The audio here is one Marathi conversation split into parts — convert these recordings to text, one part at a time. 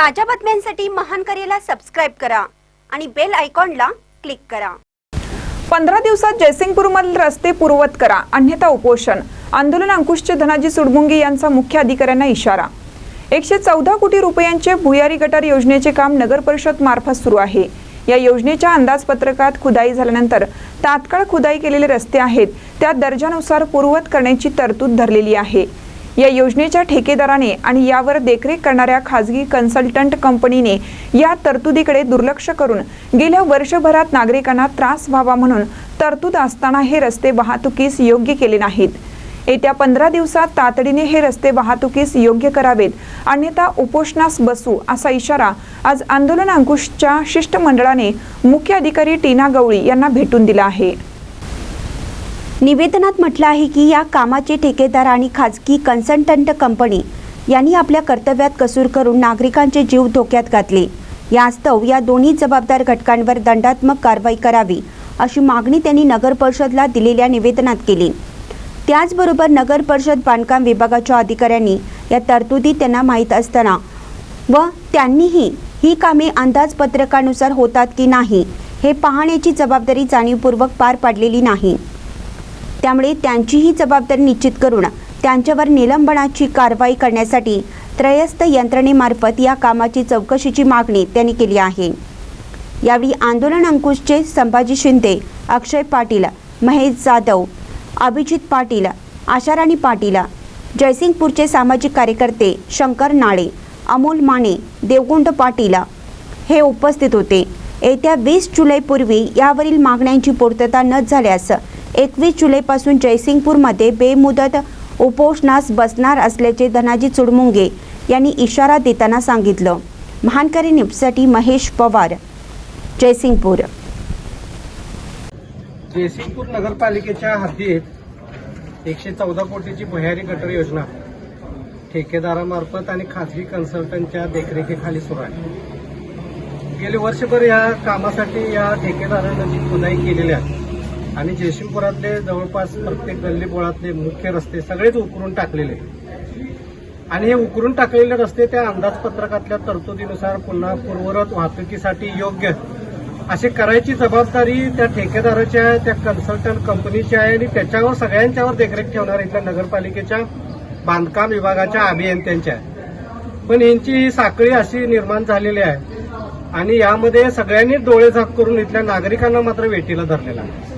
ताज्या बातम्यांसाठी महान करेला सबस्क्राईब करा आणि बेल आयकॉनला क्लिक करा. पंधरा दिवसात जयसिंगपूरमधील रस्ते पूर्वत करा अन्यथा उपोषण. आंदोलन अंकुशचे धनाजी सुडमुंगी यांचा मुख्य अधिकाऱ्यांना इशारा. एकशे चौदा कोटी रुपयांचे भुयारी गटार योजनेचे काम नगर परिषद मार्फत सुरू आहे. या योजनेच्या अंदाजपत्रकात खुदाई झाल्यानंतर तात्काळ खुदाई केलेले रस्ते आहेत. त्या दर्जानुसार पूर्वत करण्याची तरतूद धरलेली आहे. या योजनेच्या ठेकेदाराने आणि यावर देखरेख करणाऱ्या खाजगी कन्सल्टंट कंपनीने या तरतुदीकडे दुर्लक्ष करून गेल्या वर्षभरात नागरिकांना त्रास व्हावा म्हणून तरतूद असताना हे रस्ते वाहतुकीस योग्य केले नाहीत. येत्या पंधरा दिवसात तातडीने हे रस्ते वाहतुकीस योग्य करावेत अन्यथा उपोषणास बसू असा इशारा आज आंदोलन अंकुशच्या शिष्टमंडळाने मुख्य अधिकारी टीना गवळी यांना भेटून दिला आहे. निवेदनात म्हटलं आहे की या कामाचे ठेकेदार आणि खाजगी कन्सल्टंट कंपनी यांनी आपल्या कर्तव्यात कसूर करून नागरिकांचे जीव धोक्यात घातले. यास्तव या दोन्ही जबाबदार घटकांवर दंडात्मक कारवाई करावी अशी मागणी त्यांनी नगर परिषदला दिलेल्या निवेदनात केली. त्याचबरोबर नगर परिषद बांधकाम विभागाच्या अधिकाऱ्यांनी या तरतुदी त्यांना माहीत असताना व त्यांनीही ही कामे अंदाजपत्रकानुसार होतात की नाही हे पाहण्याची जबाबदारी जाणीवपूर्वक पार पाडलेली नाही. त्यामुळे त्यांचीही जबाबदारी निश्चित करून त्यांच्यावर निलंबनाची कारवाई करण्यासाठी त्रयस्थ यंत्रणेमार्फत या कामाची चौकशीची मागणी त्यांनी केली आहे. यावेळी आंदोलन अंकुशचे संभाजी शिंदे अक्षय पाटील महेश जाधव अभिजित पाटील आशाराणी पाटील जयसिंगपूरचे सामाजिक कार्यकर्ते शंकर नाळे अमोल माने देवगुंड पाटील हे उपस्थित होते. येत्या वीस जुलैपूर्वी यावरील मागण्यांची पूर्तता न झाल्यास एकवीस जुलैपासून जयसिंगपूरमध्ये बेमुदत उपोषणास बसणार असल्याचे धनाजी चुडमुंगे यांनी इशारा देताना सांगितलं. महानकरी न्यूजसाठी महेश पवार जयसिंगपूर. जयसिंगपूर नगरपालिकेच्या हद्दीत एकशे चौदा कोटीची भुयारी गटर योजना ठेकेदारामार्फत आणि खाजगी कन्सल्टंटच्या देखरेखीखाली सुरू आहे. गेले वर्षभर या कामासाठी या ठेकेदारानं जी खुदाई केलेली आहे. आणि जयसिंगपुरातले जवळपास प्रत्येक गल्ली बोळातले मुख्य रस्ते सगळेच उकरून टाकलेले. आणि हे उकरून टाकलेले रस्ते त्या अंदाजपत्रकातल्या तरतुदीनुसार पुन्हा पूर्वरत वाहतुकीसाठी योग्य असे करायची जबाबदारी त्या ठेकेदाराची आहे त्या कन्सल्टंट कंपनीची आहे आणि त्याच्यावर सगळ्यांच्यावर देखरेख ठेवणार इथल्या नगरपालिकेच्या बांधकाम विभागाच्या अभियंत्यांच्या आहे पण यांची ही साखळी अशी निर्माण झालेली आहे आणि यामध्ये सगळ्यांनी डोळे झाक करून इथल्या नागरिकांना मात्र वेटीला धरलेला आहे.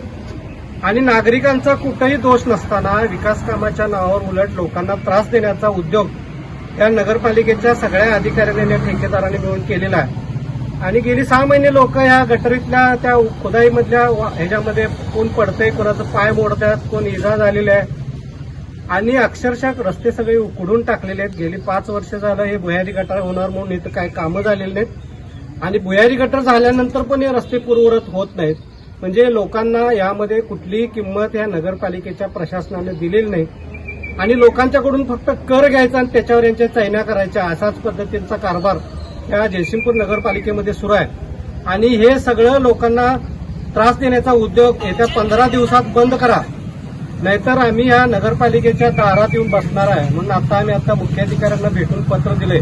आणि नागरिकांचा कुठंही दोष नसताना विकास कामाच्या नावावर उलट लोकांना त्रास देण्याचा उद्योग त्या नगरपालिकेच्या सगळ्या अधिकाऱ्यांनी आणि ठेकेदारांनी मिळून केलेला आहे. आणि गेली सहा महिने लोक ह्या गटरीतल्या त्या खुदाईमधल्या वा- ह्याच्यामध्ये कोण पडतंय कोणाचं पाय मोडतात कोण इजा झालेली आहे. आणि अक्षरशः रस्ते सगळे उकडून टाकलेले आहेत. गेली पाच वर्ष झालं हे भुयारी गटार होणार म्हणून इथं काही कामं झालेली नाहीत. आणि भुयारी गटर झाल्यानंतर पण हे रस्ते पूर्वरत होत नाहीत. म्हणजे लोकांना यामध्ये कुठलीही किंमत या नगरपालिकेच्या प्रशासनाने दिलेली नाही. आणि लोकांच्याकडून फक्त कर घ्यायचा आणि त्याच्यावर यांच्या चैन्या करायच्या असाच पद्धतींचा कारभार या जयसिंगपूर नगरपालिकेमध्ये सुरू आहे. आणि हे सगळं लोकांना त्रास देण्याचा उद्योग येत्या पंधरा दिवसात बंद करा. नाहीतर आम्ही या नगरपालिकेच्या दारात येऊन बसणार आहे. म्हणून आता आम्ही आता मुख्याधिकाऱ्यांना भेटून पत्र दिले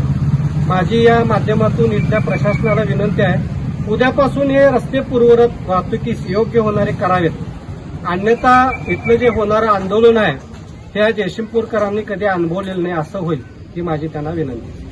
माझी या माध्यमातून इथल्या प्रशासनाला विनंती आहे उद्यापासून हे रस्ते पूर्वरत वाहतुकीस योग्य होणारे करावेत. अन्यथा इथलं जे होणारं आंदोलन आहे हे या जयसिंगपूरकरांनी कधी अनुभवलेलं नाही असं होईल ही माझी त्यांना विनंती.